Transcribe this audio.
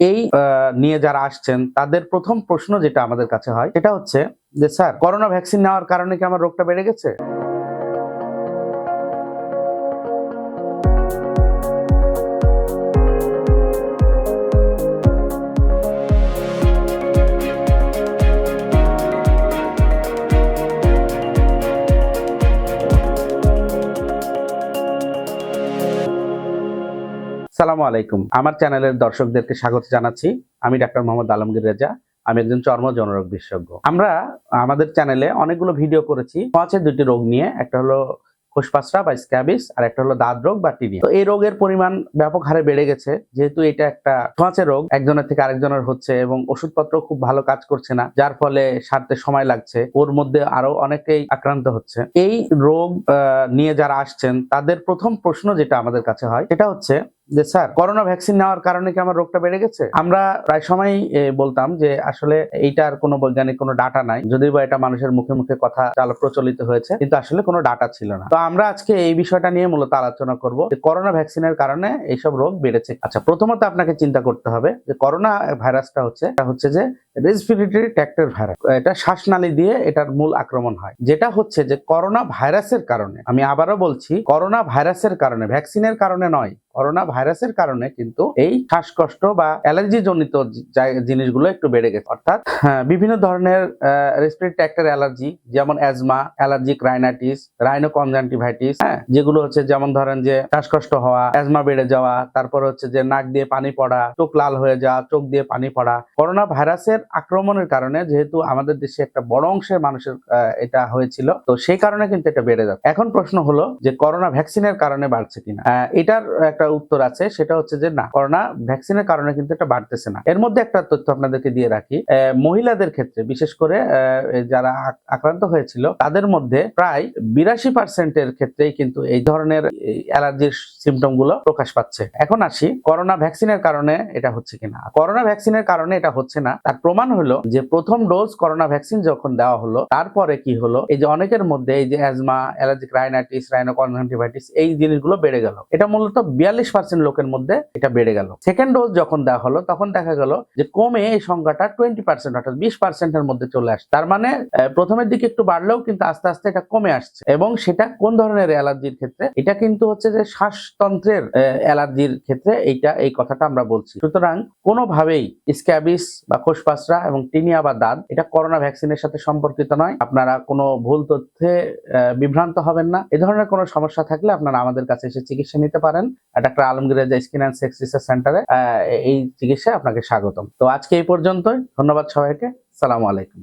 এই নিয়ে যারা আসছেন, তাদের প্রথম প্রশ্ন যেটা আমাদের কাছে হয় এটা হচ্ছে যে, স্যার, করোনা ভ্যাকসিন নেওয়ার কারণে কি আমার রোগটা বেড়ে গেছে? সালামু আলাইকুম। আমার চ্যানেলের দর্শকদেরকে স্বাগত জানাচ্ছি। আমি ডাক্তার মোহাম্মদ আলমগীর রেজা। আমি একজন চর্ম জনরোগ বিশেষজ্ঞ। আমরা আমাদের চ্যানেলে অনেকগুলো ভিডিও করেছি। পাঁচের দুটি রোগ নিয়ে। একটা হলো কোষপাসরা বা স্ক্যাবিস, আর একটা হলো দাঁত রোগ বা টিবি তো এই রোগের পরিমাণ ব্যাপক হারে বেড়ে গেছে। যেহেতু এটা একটা ছোঁয়াচে রোগ, একজনের থেকে আরেকজনের হচ্ছে এবং ওষুধপত্র খুব ভালো কাজ করছে না, যার ফলে সারতে সময় লাগছে। ওর মধ্যে আরও অনেকেই আক্রান্ত হচ্ছে। এই রোগ নিয়ে যারা আসছেন, তাদের প্রথম প্রশ্ন যেটা আমাদের কাছে হয়, সেটা হচ্ছে যে, স্যার, করোনা ভ্যাকসিন নেওয়ার কারণে কি আমার রোগটা বেড়ে গেছে? আমরা প্রায় সময় বলতাম যে, আসলে এইটার কোনো বৈজ্ঞানিক কোনো ডাটা নাই। যদিও বা এটা মানুষের মুখে মুখে কথা চাল প্রচলিত হয়েছে, কিন্তু আসলে কোনো ডাটা ছিল না। তো আমরা আজকে এই বিষয়টা নিয়ে মূলত আলোচনা করব যে, করোনা ভ্যাকসিনের কারণে এইসব রোগ বেড়েছে। আচ্ছা প্রথমত আপনাকে চিন্তা করতে হবে যে, করোনা ভাইরাসটা হচ্ছে, এটা হচ্ছে যে রেসপিরেটরি ট্র্যাক্টের ভাইরাস। এটা শ্বাসনালী দিয়ে এটার মূল আক্রমণ হয়। যেটা হচ্ছে যে করোনা ভাইরাসের কারণে আমি আবারও বলছি করোনা ভাইরাসের কারণে ভ্যাকসিনের কারণে নয় করোনা ভাইরাসের কারণে কিন্তু এই শ্বাসকষ্ট বা অ্যালার্জি জনিত জিনিসগুলো একটু বেড়ে গেছে। অর্থাৎ হ্যাঁ, বিভিন্ন ধরনের রেসপিরেটরি ট্র্যাক্টের অ্যালার্জি যেমন asthma allergic rhinitis rhino conjunctivitis হ্যাঁ যেগুলো হচ্ছে যেমন ধরেন যে শ্বাসকষ্ট হওয়া অ্যাজমা বেড়ে যাওয়া তারপর হচ্ছে যে নাক দিয়ে পানি পড়া চোখ লাল হয়ে যাওয়া চোখ দিয়ে পানি পড়া। করোনা ভাইরাসের আক্রমণের কারণে যেহেতু আমাদের দেশে একটা বড় অংশের মানুষের এটা হয়েছিল, তো সেই কারণে কিন্তু এটা বেড়ে যাচ্ছে। এখন প্রশ্ন হলো যে করোনা ভ্যাকসিনের কারণে বাড়ছে কিনা? এটার একটা উত্তর আছে, সেটা হচ্ছে যে না, করোনা ভ্যাকসিনের কারণে কিন্তু এটা বাড়তেছে না। এর মধ্যে একটা তথ্য আপনাদেরকে দিয়ে রাখি মহিলাদের ক্ষেত্রে, বিশেষ করে যারা আক্রান্ত হয়েছিল, তাদের মধ্যে প্রায় বিরাশি পার্সেন্টের ক্ষেত্রেই কিন্তু এই ধরনের অ্যালার্জির সিমটমগুলো প্রকাশ পাচ্ছে। এখন আসি, করোনা ভ্যাকসিনের কারণে এটা হচ্ছে কিনা? করোনা ভ্যাকসিনের কারণে এটা হচ্ছে না, তার প্রমাণ হলো যে প্রথম ডোজ করোনা ভ্যাকসিন যখন দেওয়া হলো, তারপরে কি হলো? এই যে অনেকের মধ্যে এই যে অ্যাজমা অ্যালার্জিক রাইনাইটিস রাইনোকনজান্টিভাইটিস এই জিনিসগুলো বেড়ে গেল। এটা মূলত বিয়াল্লিশ পার্সেন্ট লোকের মধ্যে এটা বেড়ে গেল। সেকেন্ড ডোজ যখন দেওয়া হলো, তখন দেখা গেল যে কমে এই সংখ্যাটা টোয়েন্টি পার্সেন্ট অর্থাৎ বিশ পার্সেন্টের মধ্যে চলে আসছে। তার মানে প্রথমের দিকে একটু বাড়লেও কিন্তু আস্তে আস্তে এটা কমে আসছে। এবং সেটা কোন ধরনের অ্যালার্জির ক্ষেত্রে? এটা কিন্তু হচ্ছে যে শ্বাসতন্ত্রের অ্যালার্জির ক্ষেত্রে এইটা, এই কথাটা আমরা বলছি। সুতরাং কোনোভাবেই স্ক্যাবিস বা কোষপাসরা এবং টিনিয়া বা দাঁত। এটা করোনা ভ্যাকসিনের সাথে সম্পর্কিত নয়। আপনারা কোনো ভুল তথ্যে বিভ্রান্ত হবেন না। এ ধরনের কোনো সমস্যা থাকলে আপনারা আমাদের কাছে এসে চিকিৎসা নিতে পারেন। ডাক্তার আলমগীর রাজা স্কিন অ্যান্ড সেক্স রিসার্চ সেন্টারে এই চিকিৎসায় আপনাকে স্বাগতম। তো আজকে এই পর্যন্তই। ধন্যবাদ সবাইকে। সালামু আলাইকুম।